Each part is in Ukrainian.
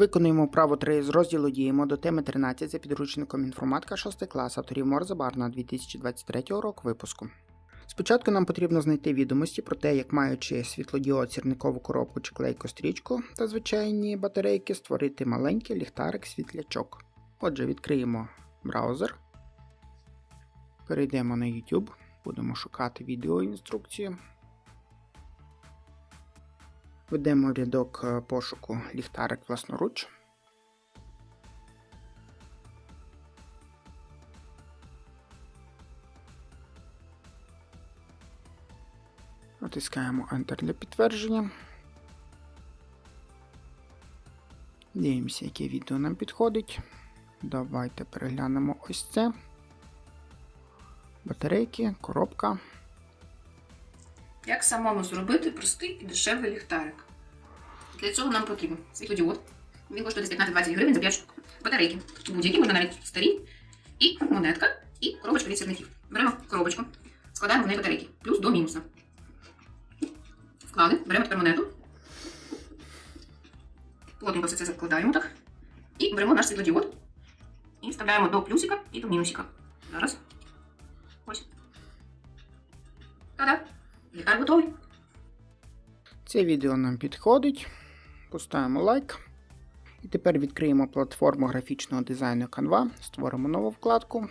Виконуємо вправо 3 з розділу діємо до теми 13 за підручником інформатика 6 клас авторів Морза Барна 2023 року випуску. Спочатку нам потрібно знайти відомості про те, як маючи світлодіод, сірникову коробку чи клейку стрічку та звичайні батарейки, створити маленький ліхтарик світлячок. Отже, відкриємо браузер, перейдемо на YouTube, будемо шукати відеоінструкцію. Введемо рядок е, пошуку ліхтарик власноруч. Натискаємо Enter для підтвердження. Дивимося, яке відео нам підходить. Давайте переглянемо ось це. Батарейки, коробка. Як самому зробити простий і дешевий ліхтарик? Для цього нам потрібен світлодіод. Він коштує десь 15-20 гривень за 5 штук. Батарейки. Будь-які, можна навіть старі. І монетка, і коробочка від сірників. Беремо коробочку, складаємо в неї батарейки. Плюс до мінуса. Вклали, беремо тепер монету. Плотненько все це закладаємо так. І беремо наш світлодіод. І вставляємо до плюсика і до мінусика. Зараз. Ось. Та-да! Ліхтар готовий. Це відео нам підходить. Поставимо лайк. І тепер відкриємо платформу графічного дизайну Canva, створимо нову вкладку,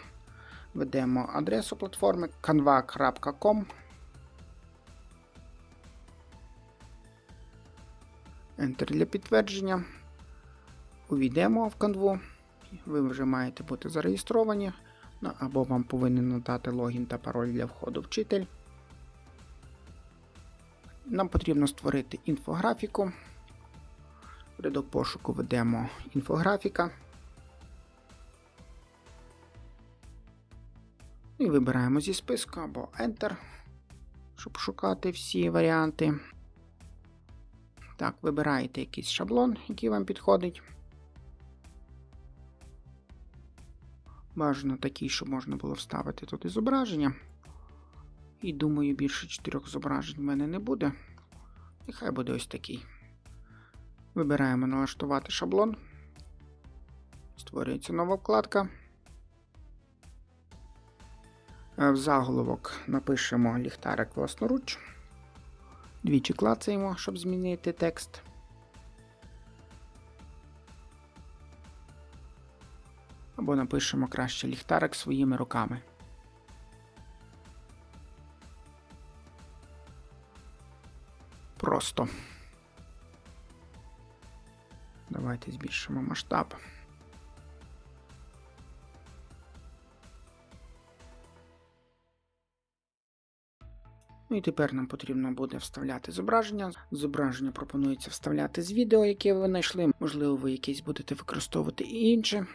введемо адресу платформи canva.com. Enter для підтвердження. Увійдемо в Canva. Ви вже маєте бути зареєстровані, ну, або вам повинен надати логін та пароль для входу вчитель. Нам потрібно створити інфографіку. В рядок пошуку ведемо інфографіка. І вибираємо зі списку або Enter, щоб шукати всі варіанти. Так, вибираєте якийсь шаблон, який вам підходить. Бажано такий, щоб можна було вставити тут і зображення. І думаю, більше чотирьох зображень в мене не буде. Нехай буде ось такий. Вибираємо налаштувати шаблон. Створюється нова вкладка. Е, В заголовок напишемо ліхтарик власноруч. Двічі клацаємо, щоб змінити текст. Або напишемо краще ліхтарик своїми руками. Просто. Давайте збільшимо масштаб. Ну і тепер нам потрібно буде вставляти зображення. Зображення пропонується вставляти з відео, яке ви знайшли. Можливо, ви якесь будете використовувати і інше.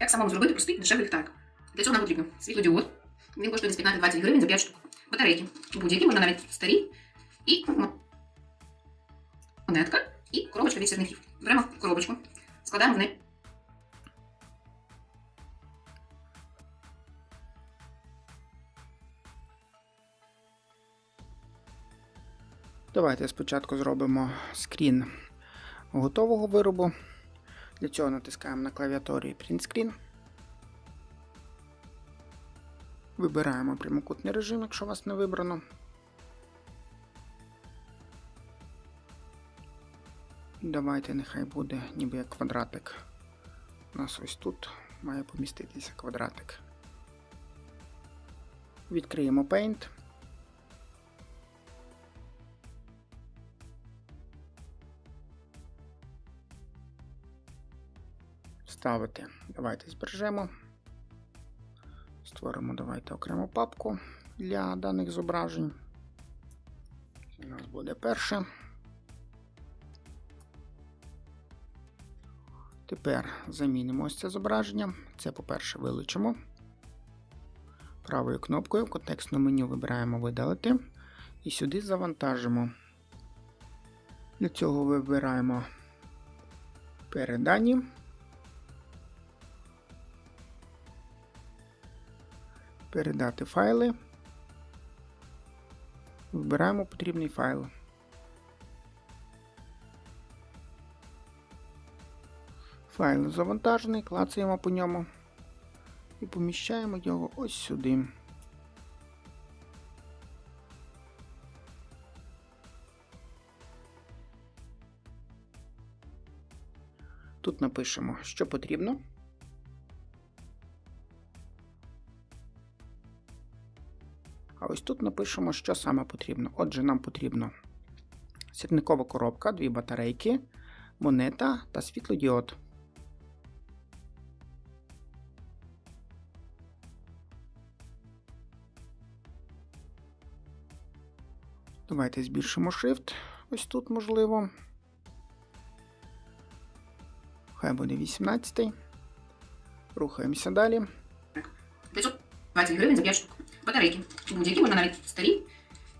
Як самому зробити простий дешевий ліхтарик? Для цього нам потрібен світлодіод. Він коштує десь 15-20 гривень за 5 штук. Батарейки. Будь-які, можна навіть старі. І монетка, і коробочка від сірників. Беремо коробочку, складаємо в неї. Давайте спочатку зробимо скрін готового виробу. Для цього натискаємо на клавіатурі Print Screen. Вибираємо прямокутний режим, якщо у вас не вибрано. Давайте нехай буде ніби як квадратик. У нас ось тут має поміститися квадратик. Відкриємо Paint. Ставити. Давайте збережемо. Створимо давайте окрему папку для даних зображень. У нас буде перше. Тепер замінимо ось це зображення. Це, по-перше, вилучимо. Правою кнопкою в контекстному меню вибираємо видалити. І сюди завантажимо. Для цього вибираємо передані. Передати файли. Вибираємо потрібний файл. Файл завантажений, клацаємо по ньому і поміщаємо його ось сюди. Тут напишемо, що потрібно. А ось тут напишемо, що саме потрібно. Отже, нам потрібно сірникова коробка, дві батарейки, монета та світлодіод. Давайте збільшимо Shift. Ось тут можливо. Хай буде 18. Рухаємося далі. 520 гривень за 5 штук. Батарейки. Будь-які, можна навіть старі.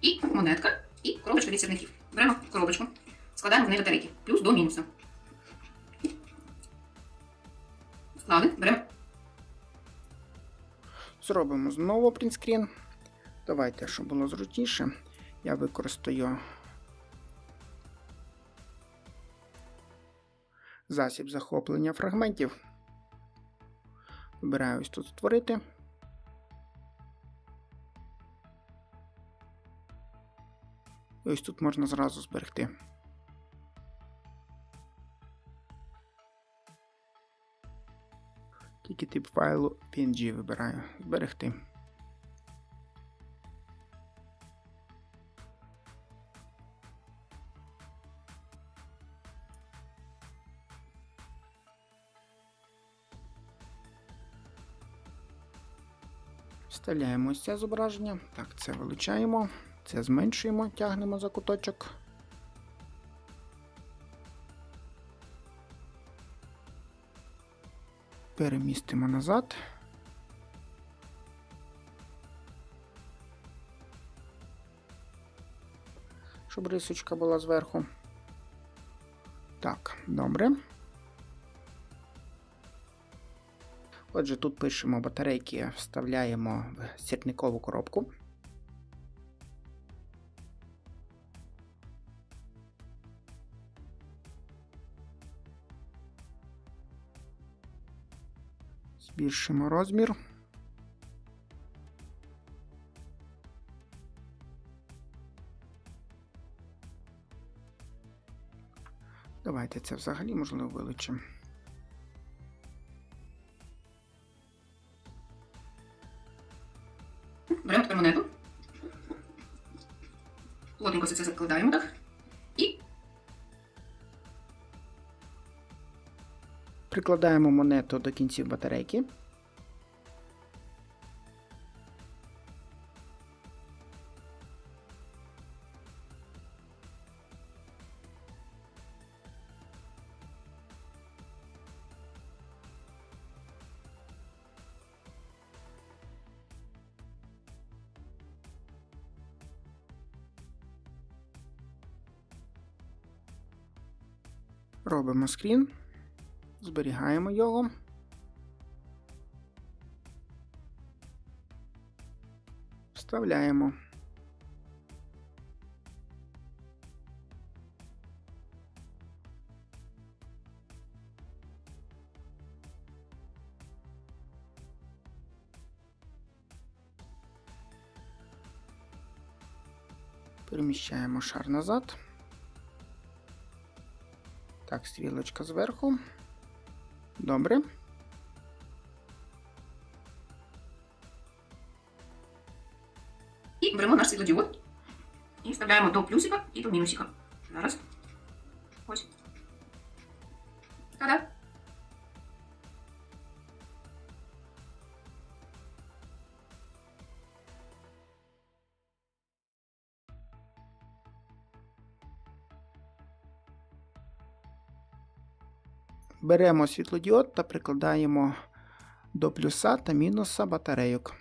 І монетка, і коробочка від сірників. Беремо коробочку, складаємо в неї батарейки. Плюс до мінуса. Склали, беремо Зробимо знову принтскрін. Давайте, щоб було зручніше, я використаю засіб захоплення фрагментів. Вибираю ось тут створити. І ось тут можна зразу зберегти. Тільки тип файлу PNG вибираю. Зберегти. Вставляємо це зображення. Так, це вилучаємо, це зменшуємо, тягнемо за куточок. Перемістимо назад. Щоб рисочка була зверху. Так, добре. Отже, тут пишемо батарейки, вставляємо в сірникову коробку. Збільшимо розмір. Давайте це взагалі можливо вилучимо. Так. І Прикладаємо монету до кінців батарейки. Робимо скрін. Зберігаємо його. Вставляємо. Переміщаємо шар назад. Так, стрілочка зверху. Добре. І беремо наш світлодіод і вставляємо до плюсика і до мінусика. Зараз. Беремо світлодіод та прикладаємо до плюса та мінуса батарейок.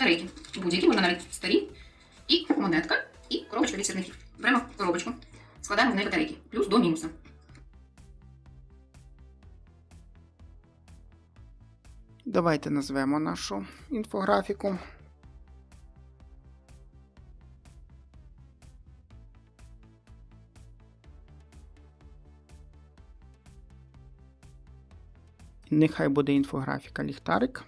Батарейки. Будь-які, можна навіть старі. І монетка, і коробочка від сірників. Беремо коробочку, складаємо в неї батарейки. Плюс до мінуса. Давайте назвемо нашу інфографіку. Нехай буде інфографіка ліхтарик.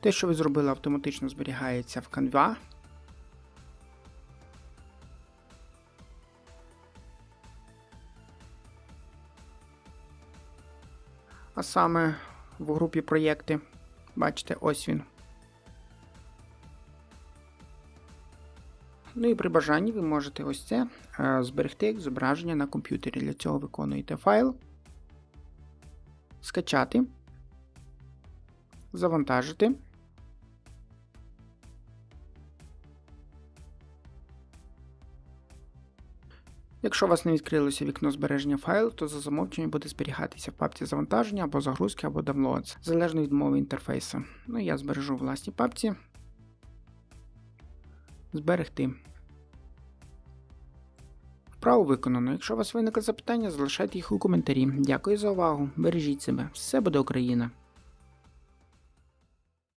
Те, що ви зробили, автоматично зберігається в Canva. А саме в групі проєкти. Бачите, ось він. Ну і при бажанні ви можете ось це е, зберегти як зображення на комп'ютері. Для цього виконуєте файл, скачати, завантажити. Якщо у вас не відкрилося вікно збереження файлу, то за замовченням буде зберігатися в папці завантаження або загрузки, або downloads, залежно від мови інтерфейсу. Ну я збережу в власній папці. Зберегти. Вправо виконано. Якщо у вас виникли запитання, залишайте їх у коментарі. Дякую за увагу. Бережіть себе. Все буде Україна!